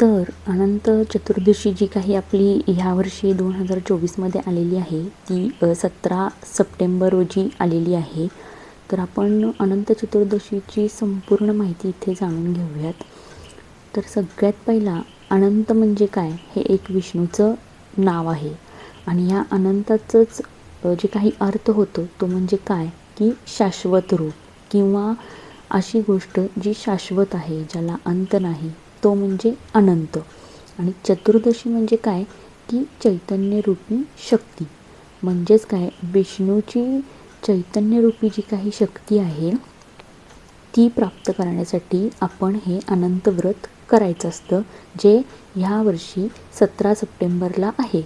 तर अनंत चतुर्दशी जी काही आपली ह्या वर्षी दोन हजार चोवीसमध्ये आलेली आहे ती सतरा सप्टेंबर रोजी आलेली आहे. तर आपण अनंत चतुर्दशीची संपूर्ण माहिती इथे जाणून घेऊयात. तर सगळ्यात पहिला अनंत म्हणजे काय? हे एक विष्णूचं नाव आहे. आणि ह्या अनंताचंच जे काही अर्थ होतो तो म्हणजे काय? की शाश्वत रूप. किंवा अशी गोष्ट जी शाश्वत आहे ज्याला अंत नाही. तो म्हणजे अनंत. आणि चतुर्दशी म्हणजे काय? की चैतन्यरूपी शक्ती. म्हणजेच काय? विष्णूची चैतन्यरूपी जी काही शक्ती आहे ती प्राप्त करण्यासाठी आपण हे अनंत व्रत करायचं असतं जे ह्या वर्षी सतरा सप्टेंबरला आहे.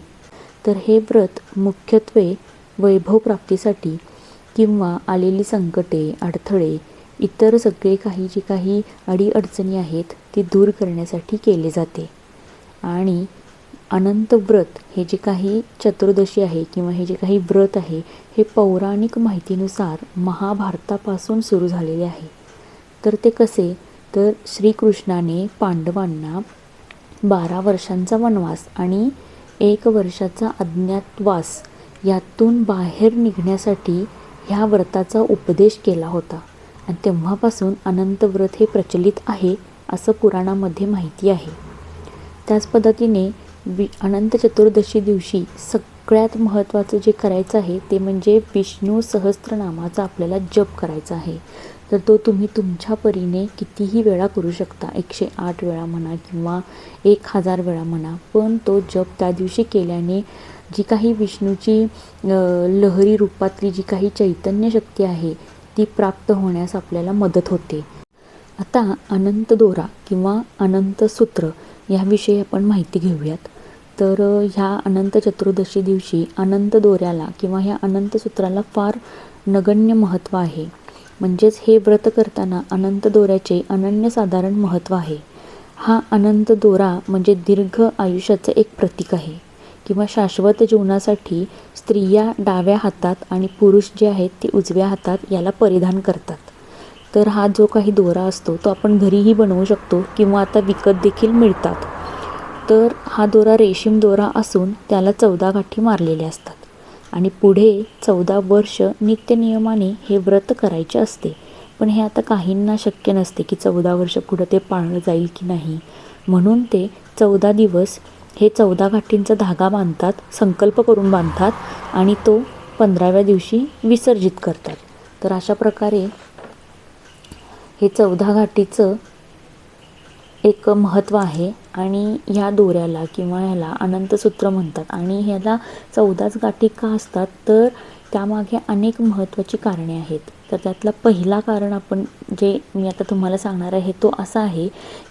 तर हे व्रत मुख्यत्वे वैभव प्राप्तीसाठी किंवा आलेली संकटे अडथळे इतर सगळे काही जे काही अडीअडचणी आहेत ती दूर करण्यासाठी केले जाते. आणि अनंत व्रत हे जे काही चतुर्दशी आहे किंवा हे जे काही व्रत आहे हे पौराणिक माहितीनुसार महाभारतापासून सुरू झालेले आहे. तर ते कसे? तर श्रीकृष्णाने पांडवांना बारा वर्षांचा वनवास आणि एक वर्षाचा अज्ञातवास यातून बाहेर निघण्यासाठी ह्या व्रताचा उपदेश केला होता. तेव्हापासून अनंत व्रत हे प्रचलित आहे असं पुराणामध्ये माहिती आहे. त्याच पद्धतीने वि अनंत चतुर्दशी दिवशी सगळ्यात महत्त्वाचं जे करायचं आहे ते म्हणजे विष्णू सहस्त्रनामाचा आपल्याला जप करायचा आहे. तर तो तुम्ही तुमच्या परीने कितीही वेळा करू शकता. एकशे आठ वेळा म्हणा किंवा एक हजार वेळा म्हणा. पण तो जप त्या दिवशी केल्याने जी काही विष्णूची लहरी रूपातली जी काही चैतन्य शक्ती आहे ती प्राप्त होण्यास आपल्याला मदत होते. आता अनंत दोरा किंवा अनंत सूत्र याविषयी आपण माहिती घेऊयात. तर ह्या अनंत चतुर्दशी दिवशी अनंत दोऱ्याला किंवा ह्या अनंत सूत्राला फार नगण्य महत्त्व आहे. म्हणजेच हे व्रत करताना अनंत दोऱ्याचे अनन्यसाधारण महत्त्व आहे. हा अनंत दोरा म्हणजे दीर्घ आयुष्याचं एक प्रतीक आहे. किंवा शाश्वत जीवनासाठी स्त्रिया डाव्या हातात आणि पुरुष जे आहेत ते उजव्या हातात याला परिधान करतात. तर हा जो काही दोरा असतो तो आपण घरीही बनवू शकतो किंवा आता विकत देखील मिळतात. तर हा दोरा रेशीम दोरा असून त्याला चौदा गाठी मारलेल्या असतात. आणि पुढे चौदा वर्ष नित्यनियमाने हे व्रत करायचे असते. पण हे आता काहींना शक्य नसते की चौदा वर्ष पुढं ते पाळलं जाईल की नाही. म्हणून ते चौदा दिवस हे चौदा गाठींचा धागा बांधतात संकल्प करून बांधतात आणि तो पंधराव्या दिवशी विसर्जित करतात. तर अशा प्रकारे हे चौदा घाटीचं एक महत्त्व आहे आणि ह्या दोऱ्याला किंवा ह्याला अनंतसूत्र म्हणतात. आणि ह्याला चौदाच गाठी का असतात? तर त्यामागे अनेक महत्त्वाची कारणे आहेत. तर त्यातला पहिला कारण आपण जे मी आता तुम्हाला सांगणार आहे तो असा आहे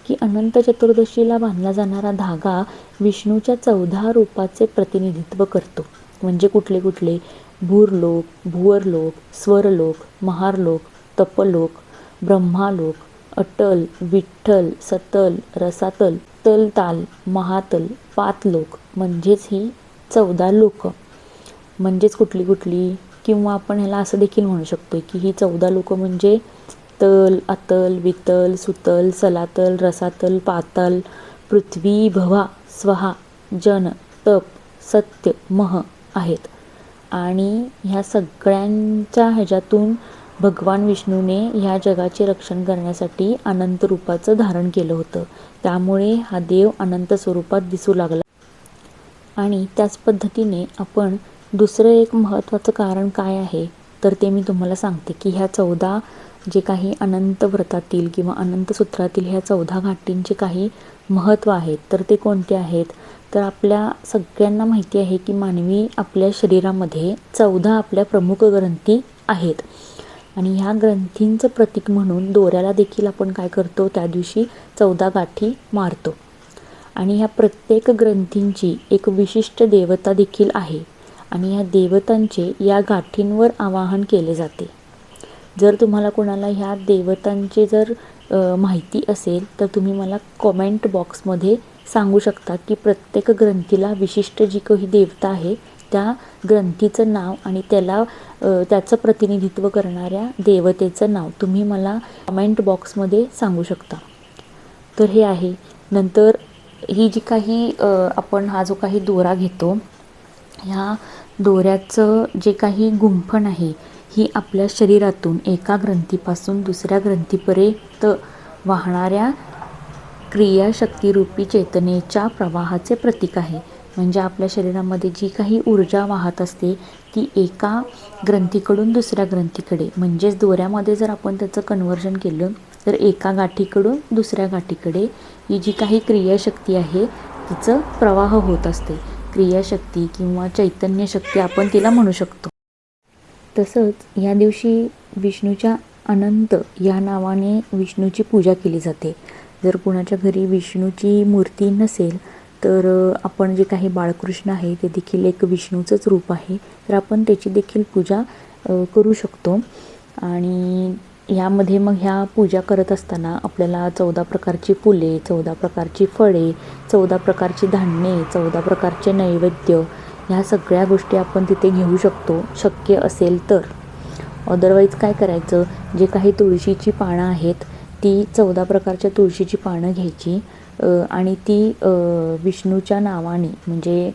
की अनंत चतुर्दशीला बांधला जाणारा धागा विष्णूच्या चौदा रूपाचे प्रतिनिधित्व करतो. म्हणजे कुठले कुठले? भूरलोक भुवरलोक स्वरलोक महारलोक तपलोक ब्रह्मालोक अटल विठ्ठल सतल रसातल तलताल महातल पातलोक म्हणजेच ही चौदा लोक. म्हणजेच कुठली कुठली किंवा आपण ह्याला असं देखील म्हणू शकतो की ही चौदा लोक म्हणजे तल अतल वितल सुतल सलातल रसातल पातल पृथ्वी भवा स्वहा जन तप सत्य मह आहेत. आणि ह्या सगळ्यांच्या ह्याच्यातून भगवान विष्णूने ह्या जगाचे रक्षण करण्यासाठी अनंत रूपाचं धारण केलं होतं. त्यामुळे हा देव अनंत स्वरूपात दिसू लागला. आणि त्याच पद्धतीने आपण दुसरं एक महत्त्वाचं कारण काय आहे? तर ते मी तुम्हाला सांगते की ह्या चौदा जे काही अनंत व्रतातील किंवा अनंत सूत्रातील ह्या चौदा घाटींचे काही महत्त्व आहेत. तर ते कोणते आहेत? तर आपल्या सगळ्यांना माहिती आहे की मानवी आपल्या शरीरामध्ये चौदा आपल्या प्रमुख ग्रंथी आहेत. आणि ह्या ग्रंथींचं प्रतीक म्हणून दोऱ्याला देखील आपण काय करतो? त्या दिवशी चौदा गाठी मारतो. आणि ह्या प्रत्येक ग्रंथींची एक विशिष्ट देवता देखील आहे. आणि ह्या देवतांचे या गाठींवर आवाहन केले जाते. जर तुम्हाला कोणाला ह्या देवतांचे जर माहिती असेल तर तुम्ही मला कॉमेंट बॉक्समध्ये सांगू शकता की प्रत्येक ग्रंथीला विशिष्ट जी काही देवता आहे त्या ग्रंथीचं नाव आणि त्याला त्याचं प्रतिनिधित्व करणाऱ्या देवतेचं नाव तुम्ही मला कमेंट बॉक्समध्ये सांगू शकता. तर हे आहे. नंतर ही जी काही आपण हा जो काही दोरा घेतो ह्या दोऱ्याचं जे काही गुंफण आहे ही आपल्या शरीरातून एका ग्रंथीपासून दुसऱ्या ग्रंथीपर्यंत वाहणाऱ्या क्रियाशक्तीरूपी चेतनेच्या प्रवाहाचे प्रतीक आहे. म्हणजे आपल्या शरीरामध्ये जी काही ऊर्जा वाहत असते ती एका ग्रंथीकडून दुसऱ्या ग्रंथीकडे. म्हणजेच दोऱ्यामध्ये जर आपण त्याचं कन्वर्जन केलं तर एका गाठीकडून दुसऱ्या गाठीकडे ही जी काही क्रियाशक्ती आहे तिचं प्रवाह होत असते. क्रियाशक्ती किंवा चैतन्यशक्ती आपण तिला म्हणू शकतो. तसंच या दिवशी विष्णूच्या अनंत या नावाने विष्णूची पूजा केली जाते. जर कुणाच्या घरी विष्णूची मूर्ती नसेल तर आपण जे काही बाळकृष्ण आहे ते देखील एक विष्णूचंच रूप आहे. तर आपण त्याची देखील पूजा करू शकतो. आणि ह्यामध्ये मग ह्या पूजा करत असताना आपल्याला चौदा प्रकारची फुले चौदा प्रकारची फळे चौदा प्रकारची धान्ये चौदा प्रकारचे नैवेद्य ह्या सगळ्या गोष्टी आपण तिथे घेऊ शकतो. शक्य असेल तर. अदरवाईज काय करायचं? जे काही तुळशीची पानं आहेत ती चौदा प्रकारच्या तुळशीची पानं घ्यायची. आणि ती विष्णूच्या नावाने म्हणजे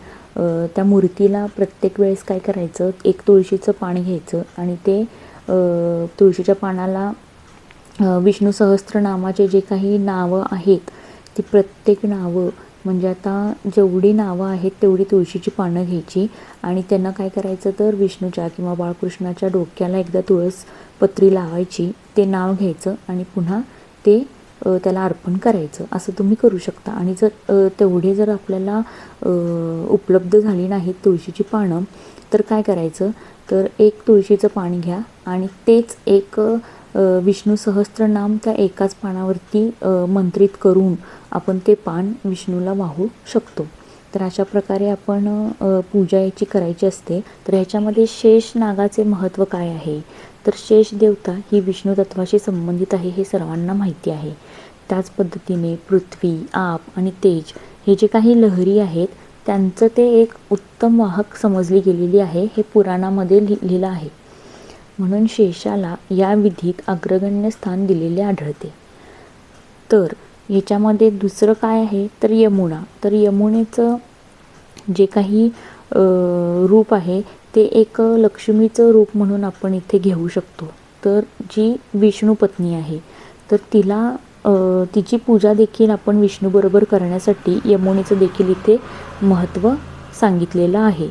त्या मूर्तीला प्रत्येक वेळेस काय करायचं? एक तुळशीचं पान घ्यायचं आणि ते तुळशीच्या पानाला अ, विष्णू सहस्त्रनामाचे जे काही नावं आहेत ती प्रत्येक नावं म्हणजे आता जेवढी नावं आहेत तेवढी तुळशीची पानं घ्यायची. आणि त्यांना काय करायचं तर विष्णूच्या किंवा बाळकृष्णाच्या डोक्याला एकदा तुळस पत्री लावायची ते नाव घ्यायचं आणि पुन्हा ते त्याला अर्पण करायचं असं तुम्ही करू शकता. आणि जर तेवढे जर आपल्याला उपलब्ध झाली नाहीत तुळशीची पानं तर काय करायचं? तर एक तुळशीचं पाणी घ्या आणि तेच एक विष्णू सहस्त्रनाम त्या एकाच पानावरती मंत्रित करून आपण ते पान विष्णूला वाहू शकतो. तर अशा प्रकारे आपण पूजा याची करायची असते. तर ह्याच्यामध्ये शेष नागाचे महत्त्व काय आहे? तर शेष देवता ही विष्णू तत्वाशी संबंधित आहे हे सर्वांना माहिती आहे. त्याच पद्धतीने पृथ्वी आप आणि तेज हे जे काही लहरी आहेत त्यांचं ते एक उत्तम वाहक समजली गेलेली आहे हे पुराणामध्ये लिहिलेलं आहे. म्हणून शेषाला या विधीत अग्रगण्य स्थान दिलेले आढळते. तर याच्यामध्ये दुसरं काय आहे? तर यमुना. तर यमुनेचं जे काही रूप आहे ते एक लक्ष्मीचं रूप म्हणून आपण इथे घेऊ शकतो. तर जी विष्णू पत्नी आहे तर तिला तिची पूजा देखील आपण विष्णूबरोबर करण्यासाठी यमुनेचं देखील इथे महत्त्व सांगितलेलं आहे.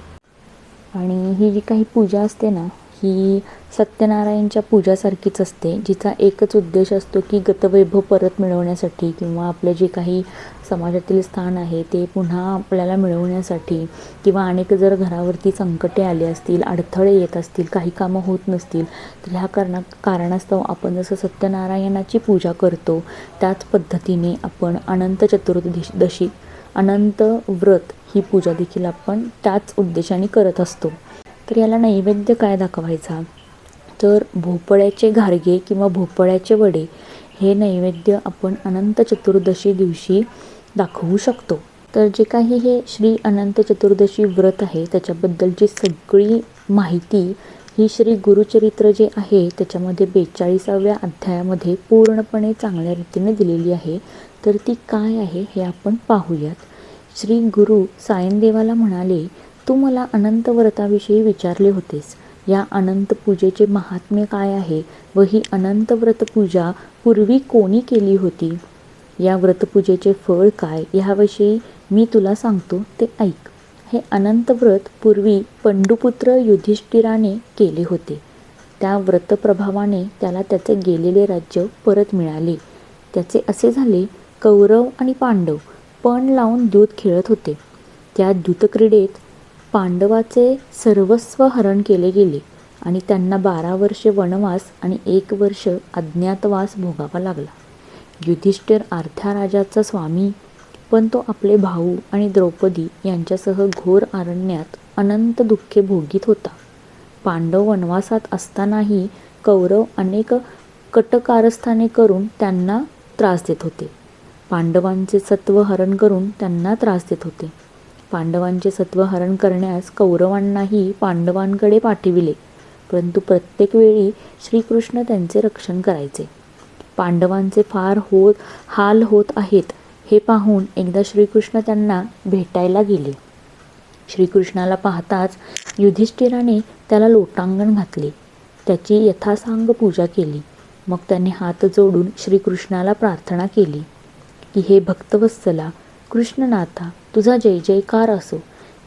आणि ही जी काही पूजा असते ना ही सत्यनारायणच्या पूजासारखीच असते जिचा एकच उद्देश असतो की गतवैभव परत मिळवण्यासाठी किंवा आपलं जे काही समाजातील स्थान आहे ते पुन्हा आपल्याला मिळवण्यासाठी किंवा अनेक जर घरावरती संकटे आली असतील अडथळे येत असतील काही कामं होत नसतील तर ह्या कारणा कारणास्तव आपण जसं सत्यनारायणाची पूजा करतो त्याच पद्धतीने आपण अनंत चतुर्दशी दशी अनंत व्रत ही पूजा देखील आपण त्याच उद्देशाने करत असतो. तर याला नैवेद्य काय दाखवायचा? तर भोपळ्याचे घारगे किंवा भोपळ्याचे वडे हे नैवेद्य आपण अनंत चतुर्दशी दिवशी दाखवू शकतो. तर जे काही हे श्री अनंत चतुर्दशी व्रत आहे त्याच्याबद्दलची सगळी माहिती ही श्री गुरुचरित्र जे आहे त्याच्यामध्ये बेचाळीसाव्या अध्यायामध्ये पूर्णपणे चांगल्या रीतीने दिलेली आहे. तर ती काय आहे हे आपण पाहूयात. श्री गुरु सायनदेवाला म्हणाले तू मला अनंत व्रताविषयी विचारले होतेस. या अनंत पूजेचे महात्म्य काय आहे व ही अनंत व्रत पूजा पूर्वी कोणी केली होती? या व्रतपूजेचे फळ काय ह्याविषयी मी तुला सांगतो ते ऐक. हे अनंत व्रत पूर्वी पंडुपुत्र युधिष्ठिराने केले होते. त्या व्रतप्रभावाने त्याला त्याचे गेलेले राज्य परत मिळाले. त्याचे असे झाले कौरव आणि पांडव पण लावून दूध खेळत होते. त्या दूतक्रीडेत पांडवाचे सर्वस्व हरण केले गेले आणि त्यांना बारा वर्षे वनवास आणि एक वर्ष अज्ञातवास भोगावा लागला. युधिष्ठिर अर्ध्या राजाचा स्वामी पण तो आपले भाऊ आणि द्रौपदी यांच्यासह घोर अरण्यात अनंत दुःखे भोगीत होता. पांडव वनवासात असतानाही कौरव अनेक कटकारस्थाने करून त्यांना त्रास देत होते. पांडवांचे सत्व हरण करून त्यांना त्रास देत होते. पांडवांचे सत्व हरण करण्यास कौरवांनाही पांडवांकडे पाठविले. परंतु प्रत्येक वेळी श्रीकृष्ण त्यांचे रक्षण करायचे. पांडवांचे फार होत हाल होत आहेत हे पाहून एकदा श्रीकृष्ण त्यांना भेटायला गेले. श्रीकृष्णाला पाहताच युधिष्ठिराने त्याला लोटांगण घातले. त्याची यथासांग पूजा केली. मग त्याने हात जोडून श्रीकृष्णाला प्रार्थना केली की हे भक्तवत्सला कृष्णनाथा तुझा जय जयकार असो.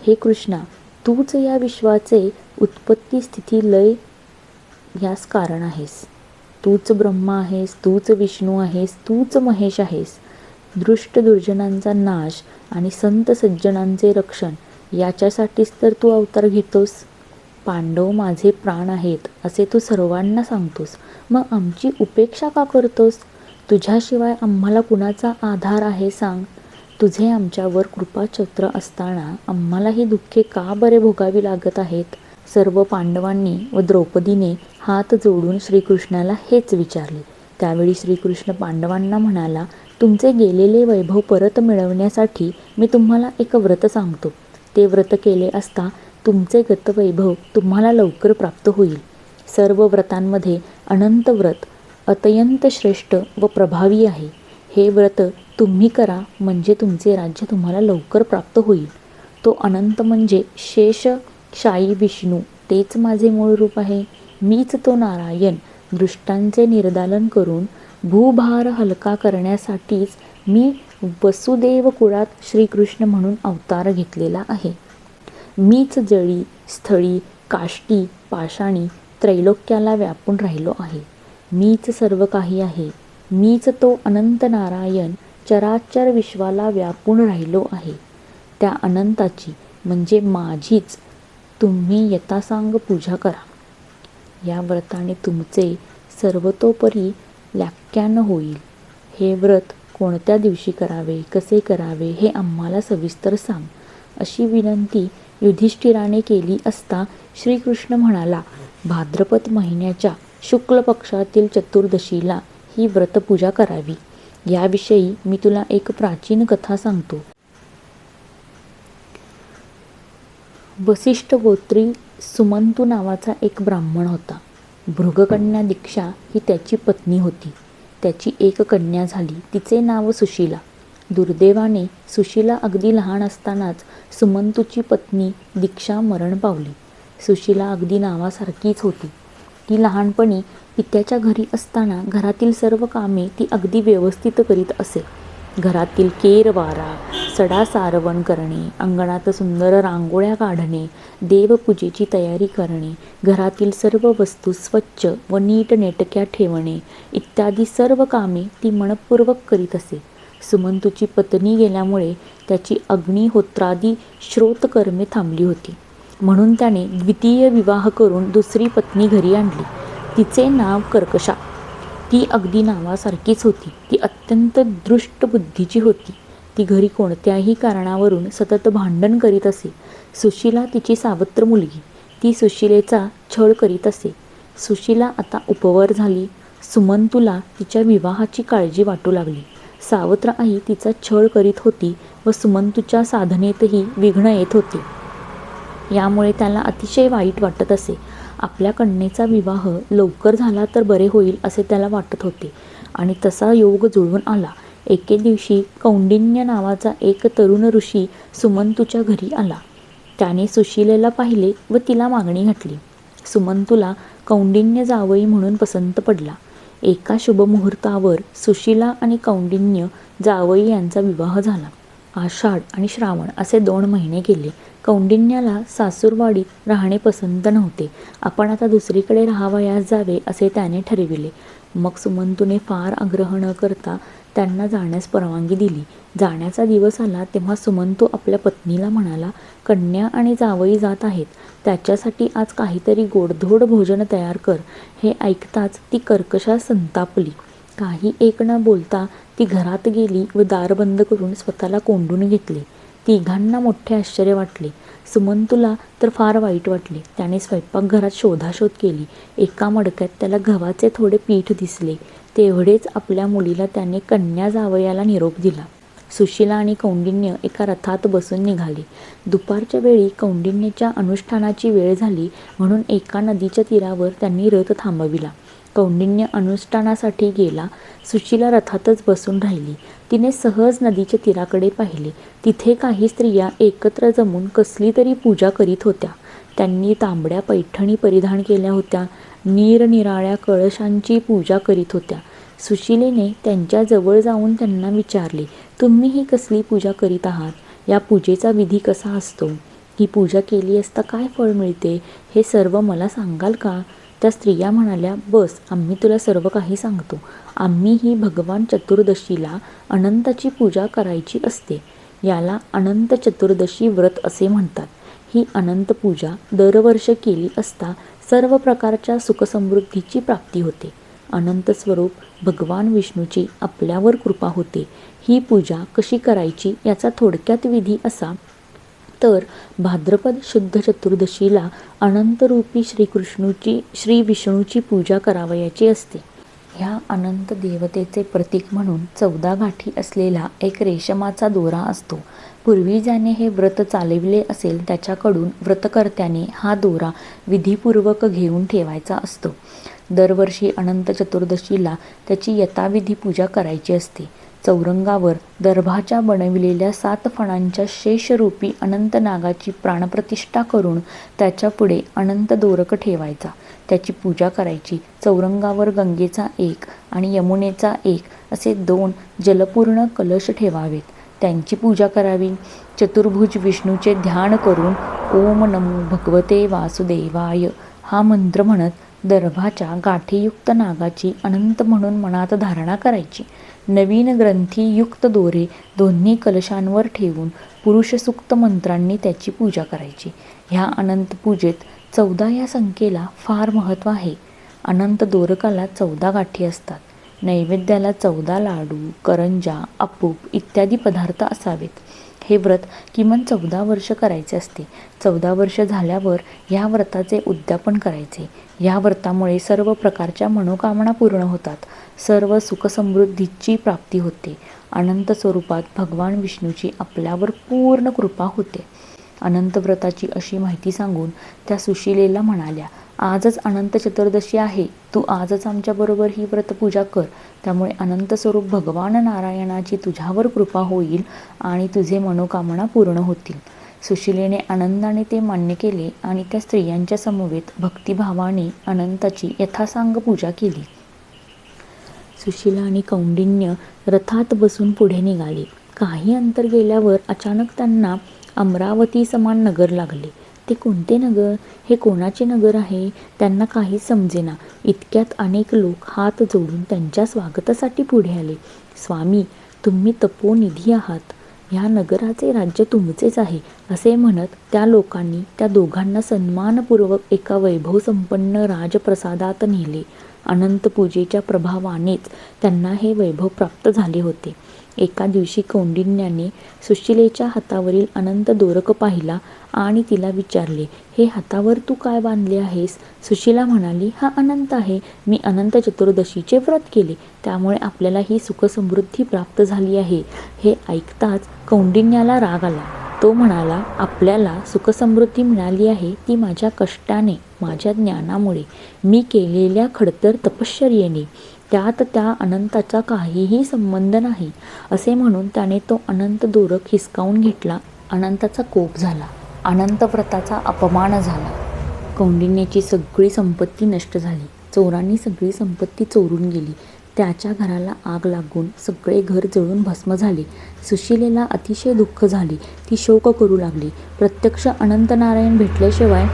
हे कृष्णा तूच या विश्वाचे उत्पत्ती स्थिती लय यास कारण आहेस. तूच ब्रह्मा आहेस तूच विष्णू आहेस तूच महेश आहेस. दृष्ट दुर्जनांचा नाश आणि संत सज्जनांचे रक्षण याच्यासाठीच तर तू अवतार घेतोस. पांडव माझे प्राण आहेत असे तू सर्वांना सांगतोस. मग आमची उपेक्षा का करतोस? तुझ्याशिवाय आम्हाला कुणाचा आधार आहे सांग. तुझे आमच्यावर कृपाचत्र असताना आम्हाला ही दुःखे का बरे भोगावी लागत आहेत? सर्व पांडवांनी व द्रौपदीने हात जोडून श्रीकृष्णाला हेच विचारले. त्यावेळी श्रीकृष्ण पांडवांना म्हणाला तुमचे गेलेले वैभव परत मिळवण्यासाठी मी तुम्हाला एक व्रत सांगतो. ते व्रत केले असता तुमचे गतवैभव तुम्हाला लवकर प्राप्त होईल. सर्व व्रतांमध्ये अनंत व्रत अत्यंत श्रेष्ठ व प्रभावी आहे. हे व्रत तुम्ही करा म्हणजे तुमचे राज्य तुम्हाला लवकर प्राप्त होईल. तो अनंत म्हणजे शेष शाई विष्णू तेच माझे मूळ रूप आहे. मीच तो नारायण दृष्टांचे निर्दालन करून भूभार हलका करण्यासाठीच मी वसुदेव कुळात श्रीकृष्ण म्हणून अवतार घेतलेला आहे. मीच जळी स्थळी काष्टी पाषाणी त्रैलोक्याला व्यापून राहिलो आहे. मीच सर्व काही आहे. मीच तो अनंत नारायण चराचर विश्वाला व्यापून राहिलो आहे. त्या अनंताची म्हणजे माझीच. तुम्ही यथासांग पूजा करा. या व्रताने तुमचे सर्वतोपरी व्याख्यान होईल. हे व्रत कोणत्या दिवशी करावे कसे करावे हे आम्हाला सविस्तर सांग. अशी विनंती युधिष्ठिराने केली असता श्रीकृष्ण म्हणाला भाद्रपद महिन्याच्या शुक्ल पक्षातील चतुर्दशीला ही व्रतपूजा करावी. याविषयी मी तुला एक प्राचीन कथा सांगतो. वसिष्ठ गोत्री सुमंतू नावाचा एक ब्राह्मण होता. भृगकन्या दीक्षा ही त्याची पत्नी होती. त्याची एक कन्या झाली. तिचे नाव सुशीला. दुर्दैवाने सुशीला अगदी लहान असतानाच सुमंतूची पत्नी दीक्षा मरण पावली. सुशीला अगदी नावासारखीच होती. ती लहानपणी पित्याच्या घरी असताना घरातील सर्व कामे ती अगदी व्यवस्थित करीत असे. घरातील केरवारा सडा सारवण करणे अंगणात सुंदर रांगोळ्या काढणे देवपूजेची तयारी करणे घरातील सर्व वस्तू स्वच्छ व नीटनेटक्या ठेवणे इत्यादी सर्व कामे ती मनपूर्वक करीत असे. सुमंतूची पत्नी गेल्यामुळे त्याची अग्निहोत्रादी श्रोतकर्मे थांबली होती. म्हणून त्याने द्वितीय विवाह करून दुसरी पत्नी घरी आणली. तिचे नाव कर्कशा. ती अगदी नावासारखीच होती. ती अत्यंत दृष्ट बुद्धीची होती. ती घरी कोणत्याही कारणावरून सतत भांडण करीत असे. सुशीला तिची सावत्र मुलगी. ती सुशिलेचा छळ करीत असे. सुशीला आता उपवर झाली. सुमंतूला तिच्या विवाहाची काळजी वाटू लागली. सावत्र आई तिचा छळ करीत होती व सुमंतूच्या साधनेतही विघ्न येत होते. यामुळे त्याला अतिशय वाईट वाटत असे. आपल्या कन्येचा विवाह लवकर झाला तर बरे होईल असे त्याला वाटत होते. आणि तसा योग जुळून आला. एके दिवशी कौंडिन्य नावाचा एक तरुण ऋषी सुमंतूच्या घरी आला. त्याने सुशीलेला पाहिले व तिला मागणी घातली. सुमंतूला कौंडिन्य जावई म्हणून पसंत पडला. एका शुभमुहूर्तावर सुशीला आणि कौंडिन्य जावई यांचा विवाह झाला. आषाढ आणि श्रावण असे दोन महिने गेले. कौंडिन्याला सासूरवाडीत राहणे पसंत नव्हते. आपण आता दुसरीकडे राहावयास जावे असे त्याने ठरविले. मग सुमंतूने फार आग्रह न करता त्यांना जाण्यास परवानगी दिली. जाण्याचा दिवस आला तेव्हा सुमंतू आपल्या पत्नीला म्हणाला कन्या आणि जावई जात आहेत. त्याच्यासाठी आज काहीतरी गोडधोड भोजन तयार कर. हे ऐकताच ती कर्कशा संतापली. काही एक न बोलता ती घरात गेली व दार बंद करून स्वतःला कोंडून घेतले. तिघांना मोठे आश्चर्य वाटले. सुमंतूला तर फार वाईट वाटले. त्याने स्वयंपाकघरात शोधाशोध केली. एका मडक्यात त्याला गव्हाचे थोडे पीठ दिसले. तेवढेच आपल्या मुलीला त्याने कन्या जावयाला निरोप दिला. सुशीला आणि कौंडिन्य एका रथात बसून निघाले. दुपारच्या वेळी कौंडिन्यच्या अनुष्ठानाची वेळ झाली म्हणून एका नदीच्या तीरावर त्यांनी रथ थांबविला. कौंडिन्य अनुष्ठानासाठी गेला. सुशीला रथातच बसून राहिली. तिने सहज नदीच्या तीराकडे पाहिले. तिथे काही स्त्रिया एकत्र जमून कसली तरी पूजा करीत होत्या. त्यांनी तांबड्या पैठणी परिधान केल्या होत्या. निरनिराळ्या कळशांची पूजा करीत होत्या. सुशिलेने त्यांच्या जवळ जाऊन त्यांना विचारले तुम्ही ही कसली पूजा करीत आहात? या पूजेचा विधी कसा असतो? ही पूजा केली असता काय फळ मिळते? हे सर्व मला सांगाल का? त्या स्त्रिया म्हणाल्या बस आम्ही तुला सर्व काही सांगतो. आम्ही ही भगवान चतुर्दशीला अनंताची पूजा करायची असते. याला अनंत चतुर्दशी व्रत असे म्हणतात. ही अनंत पूजा दरवर्ष केली असता सर्व प्रकारच्या सुखसमृद्धीची प्राप्ती होते. अनंत स्वरूप भगवान विष्णूची आपल्यावर कृपा होते. ही पूजा कशी करायची याचा थोडक्यात विधी असा तर भाद्रपद शुद्ध चतुर्दशीला अनंतरूपी श्रीकृष्णूची श्री विष्णूची पूजा करावयाची असते. ह्या अनंत देवतेचे प्रतीक म्हणून चौदा गाठी असलेला एक रेशमाचा दोरा असतो. पूर्वी ज्याने हे व्रत चालविले असेल त्याच्याकडून व्रतकर्त्याने हा दोरा विधीपूर्वक घेऊन ठेवायचा असतो. दरवर्षी अनंत चतुर्दशीला त्याची यथाविधी पूजा करायची असते. चौरंगावर दर्भाच्या बनविलेल्या सात फणांच्या शेषरूपी अनंत नागाची प्राणप्रतिष्ठा करून त्याच्या पुढे अनंत दोरक ठेवायचा. त्याची पूजा करायची. चौरंगावर गंगेचा एक आणि यमुनेचा एक असे दोन जलपूर्ण कलश ठेवावेत. त्यांची पूजा करावी. चतुर्भुज विष्णूचे ध्यान करून ओम नमो भगवते वासुदेवाय. हा मंत्र म्हणत दर्भाच्या गाठीयुक्त नागाची अनंत म्हणून मनात धारणा करायची. नवीन ग्रंथीयुक्त दोरे दोन्ही कलशांवर ठेवून पुरुषसूक्त मंत्रांनी त्याची पूजा करायची. ह्या अनंत पूजेत चौदा या संख्येला फार महत्त्व आहे. अनंत दोरकाला चौदा गाठी असतात. नैवेद्याला चौदा लाडू करंजा अपूप इत्यादी पदार्थ असावेत. हे व्रत किमान चौदा वर्ष करायचे असते. चौदा वर्ष झाल्यावर ह्या व्रताचे उद्यापन करायचे. या व्रतामुळे सर्व प्रकारच्या मनोकामना पूर्ण होतात. सर्व सुखसमृद्धीची प्राप्ती होते. अनंत स्वरूपात भगवान विष्णूची आपल्यावर पूर्ण कृपा होते. अनंत व्रताची अशी माहिती सांगून त्या सुशिलेला म्हणाल्या आजच अनंत चतुर्दशी आहे. तू आजच आमच्याबरोबर ही व्रतपूजा कर. त्यामुळे अनंत स्वरूप भगवान नारायणाची तुझ्यावर कृपा होईल आणि तुझे मनोकामना पूर्ण होतील. सुशिलेने आनंदाने ते मान्य केले आणि त्या स्त्रियांच्या समवेत भक्तिभावाने अनंताची यथासांग पूजा केली. सुशिला आणि कौंडिन्य रथात बसून पुढे निघाले. काही अंतर गेल्यावर अचानक त्यांना अमरावती समान नगर लागले. ते कोणते नगर? हे कोणाचे नगर आहे? त्यांना काहीच समजेना. इतक्यात अनेक लोक हात जोडून त्यांच्या स्वागतासाठी पुढे आले. स्वामी तुम्ही तपोनिधी आहात. ह्या नगराचे राज्य तुमचेच आहे असे म्हणत त्या लोकांनी त्या दोघांना सन्मानपूर्वक एका वैभवसंपन्न राजप्रसादात नेले. अनंत पूजेच्या प्रभावानेच त्यांना हे वैभव प्राप्त झाले होते. एका दिवशी कौंडिन्याने सुशिलेच्या हातावरील अनंत दोरक पाहिला आणि तिला विचारले हे हातावर तू काय बांधले आहेस? सुशिला म्हणाली हा अनंत आहे. मी अनंत चतुर्दशीचे व्रत केले. त्यामुळे आपल्याला ही सुखसमृद्धी प्राप्त झाली आहे. हे ऐकताच कौंडिन्याला राग आला. तो म्हणाला आपल्याला सुखसमृद्धी मिळाली आहे ती माझ्या कष्टाने माझ्या ज्ञानामुळे. मी केलेल्या खडतर तपश्चर्येने. त्यात त्या अनंताचा काहीही संबंध नाही असे म्हणून त्याने तो अनंत दोरक हिसकावून घेतला अनंताचा कोप झाला अनंत व्रताचा अपमान झाला. कौंडिन्याची सगळी संपत्ती नष्ट झाली चोरांनी सगळी संपत्ती चोरून गेली त्याच्या घराला आग लागून सगळे घर जळून भस्म झाले सुशिलेला अतिशय दुःख झाले ती शोक करू लागली प्रत्यक्ष अनंत नारायण भेटल्याशिवाय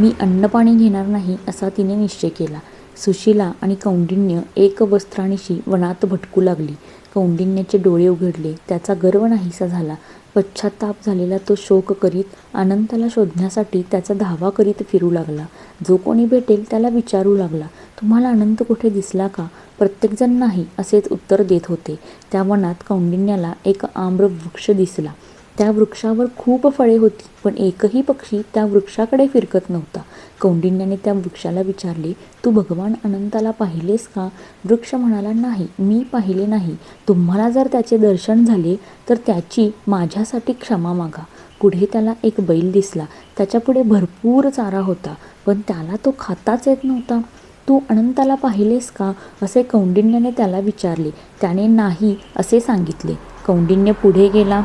मी अन्नपाणी घेणार नाही असा तिने निश्चय केला. सुशीला आणि कौंडिन्य एक वस्त्रानिशी वनात भटकू लागली. कौंडिन्याचे डोळे उघडले. त्याचा गर्व नाहीसा झाला. पश्चाताप झालेला तो शोक करीत अनंताला शोधण्यासाठी त्याचा धावा करीत फिरू लागला. जो कोणी भेटेल त्याला विचारू लागला. तुम्हाला अनंत कुठे दिसला का? प्रत्येकजण नाही असेच उत्तर देत होते. त्या वनात कौंडिन्याला एक आम्र वृक्ष दिसला. त्या वृक्षावर खूप फळे होती पण एकही पक्षी त्या वृक्षाकडे फिरकत नव्हता. कौंडिन्याने त्या वृक्षाला विचारले तू भगवान अनंताला पाहिलेस का? वृक्ष म्हणाला नाही मी पाहिले नाही. तुम्हाला जर त्याचे दर्शन झाले तर त्याची माझ्यासाठी क्षमा मागा. पुढे त्याला एक बैल दिसला. त्याच्यापुढे भरपूर चारा होता पण त्याला तो खाताच येत नव्हता. तू अनंताला पाहिलेस का? असे कौंडिन्याने त्याला विचारले. त्याने नाही असे सांगितले. कौंडिन्य पुढे गेला.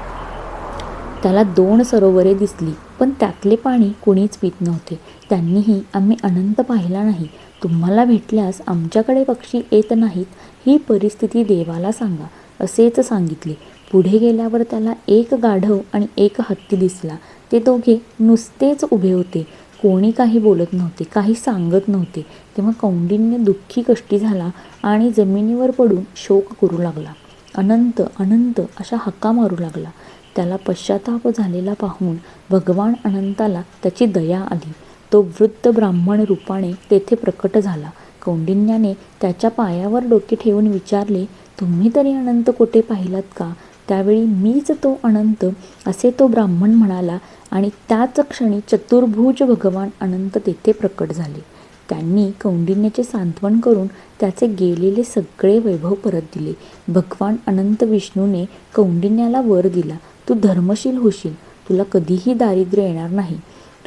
त्याला दोन सरोवरे दिसली पण त्यातले पाणी कुणीच पित नव्हते. त्यांनीही आम्ही अनंत पाहिला नाही. तुम्हाला भेटल्यास आमच्याकडे पक्षी येत नाहीत ही परिस्थिती देवाला सांगा असेच सांगितले. पुढे गेल्यावर त्याला एक गाढव आणि एक हत्ती दिसला. ते दोघे नुसतेच उभे होते. कोणी काही बोलत नव्हते काही सांगत नव्हते. तेव्हा कौंडिन्य दुःखी कष्टी झाला आणि जमिनीवर पडून शोक करू लागला. अनंत अनंत अशा हक्का मारू लागला. त्याला पश्चाताप झालेला पाहून भगवान अनंताला त्याची दया आली. तो वृद्ध ब्राह्मण रूपाने तेथे प्रकट झाला. कौंडिन्याने त्याच्या पायावर डोके ठेवून विचारले तुम्ही तरी अनंत कोठे पाहिलात का? त्यावेळी मीच तो अनंत असे तो ब्राह्मण म्हणाला आणि त्याच क्षणी चतुर्भुज भगवान अनंत तेथे प्रकट झाले. त्यांनी कौंडिन्याचे सांत्वन करून त्याचे गेलेले सगळे वैभव परत दिले. भगवान अनंत विष्णूने कौंडिन्याला वर दिला. तू धर्मशील होशील. तुला कधीही दारिद्र्य येणार नाही.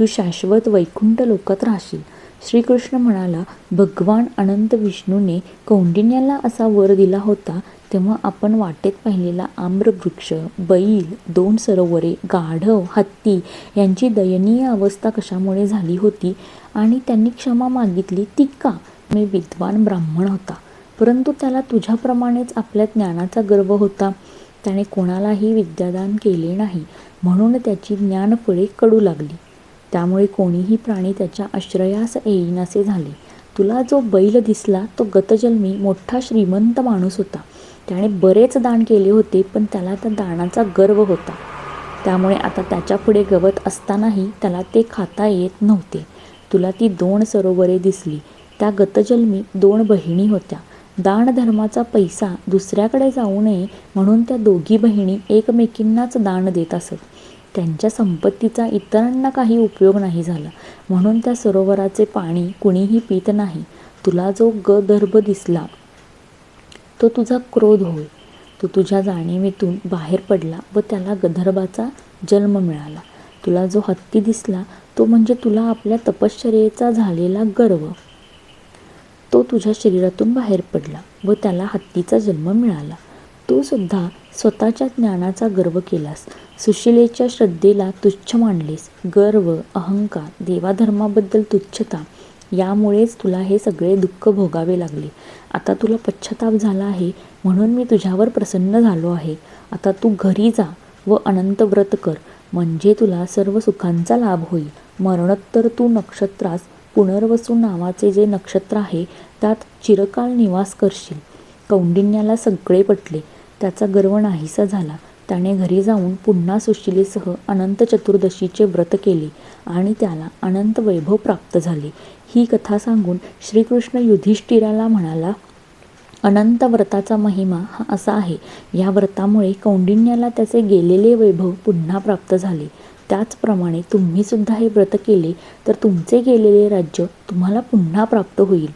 तू शाश्वत वैकुंठ लोकात राहशील. श्रीकृष्ण म्हणाला भगवान अनंत विष्णूने कौंडिन्याला असा वर दिला होता तेव्हा आपण वाटेत पाहिलेला आम्रवृक्ष बैल दोन सरोवरे गाढव हत्ती यांची दयनीय अवस्था कशामुळे झाली होती आणि त्यांनी क्षमा मागितली ती का? मी विद्वान ब्राह्मण होता. परंतु त्याला तुझ्याप्रमाणेच आपल्या ज्ञानाचा गर्व होता. त्याने कोणालाही विद्यादान केले नाही म्हणून त्याची ज्ञानफळे कडू लागली. त्यामुळे कोणीही प्राणी त्याच्या आश्रयास येईनासे झाले. तुला जो बैल दिसला तो गतजन्मी मोठा श्रीमंत माणूस होता. त्याने बरेच दान केले होते पण त्याला त्या दानाचा गर्व होता. त्यामुळे आता त्याच्यापुढे गवत असतानाही त्याला ते खाता येत नव्हते. तुला ती दोन सरोवरे दिसली. त्या गतजन्मी दोन बहिणी होत्या. दानधर्माचा पैसा दुसऱ्याकडे जाऊ नये म्हणून त्या दोघी बहिणी एकमेकींनाच दान देत असत. त्यांच्या संपत्तीचा इतरांना काही उपयोग नाही झाला. म्हणून त्या सरोवराचे पाणी कुणीही पित नाही. तुला जो गदर्भ दिसला तो तुझा क्रोध होय. तो तुझ्या जाणीवेतून बाहेर पडला व त्याला गदर्भाचा जन्म मिळाला. तुला जो हत्ती दिसला तो म्हणजे तुला आपल्या तपश्चर्येचा झालेला गर्व. तो तुझ्या शरीरातून बाहेर पडला व त्याला हत्तीचा जन्म मिळाला. तू सुद्धा स्वतःच्या ज्ञानाचा गर्व केलास. सुशिलेच्या श्रद्धेला तुच्छ मानलेस. गर्व अहंकार देवाधर्माबद्दल तुच्छता यामुळेच तुला हे सगळे दुःख भोगावे लागले. आता तुला पश्चाताप झाला आहे म्हणून मी तुझ्यावर प्रसन्न झालो आहे. आता तू घरी जा व अनंत व्रत कर. म्हणजे तुला सर्व सुखांचा लाभ होईल. मरणोत्तर तू नक्षत्रास पुनर्वसू नावाचे जे नक्षत्र आहे त्यात चिरकाल निवास करशील. कौंडिन्याला सगळे पटले. त्याचा गर्व नाहीसा झाला. त्याने घरी जाऊन पुन्हा सुशिलेसह अनंत चतुर्दशीचे व्रत केले आणि त्याला अनंत वैभव प्राप्त झाले. ही कथा सांगून श्रीकृष्ण युधिष्ठिराला म्हणाला अनंत व्रताचा महिमा हा असा आहे. या व्रतामुळे कौंडिन्याला त्याचे गेलेले वैभव पुन्हा प्राप्त झाले. त्याचप्रमाणे तुम्ही सुद्धा हे व्रत केले तर तुमचे गेलेले राज्य तुम्हाला पुन्हा प्राप्त होईल.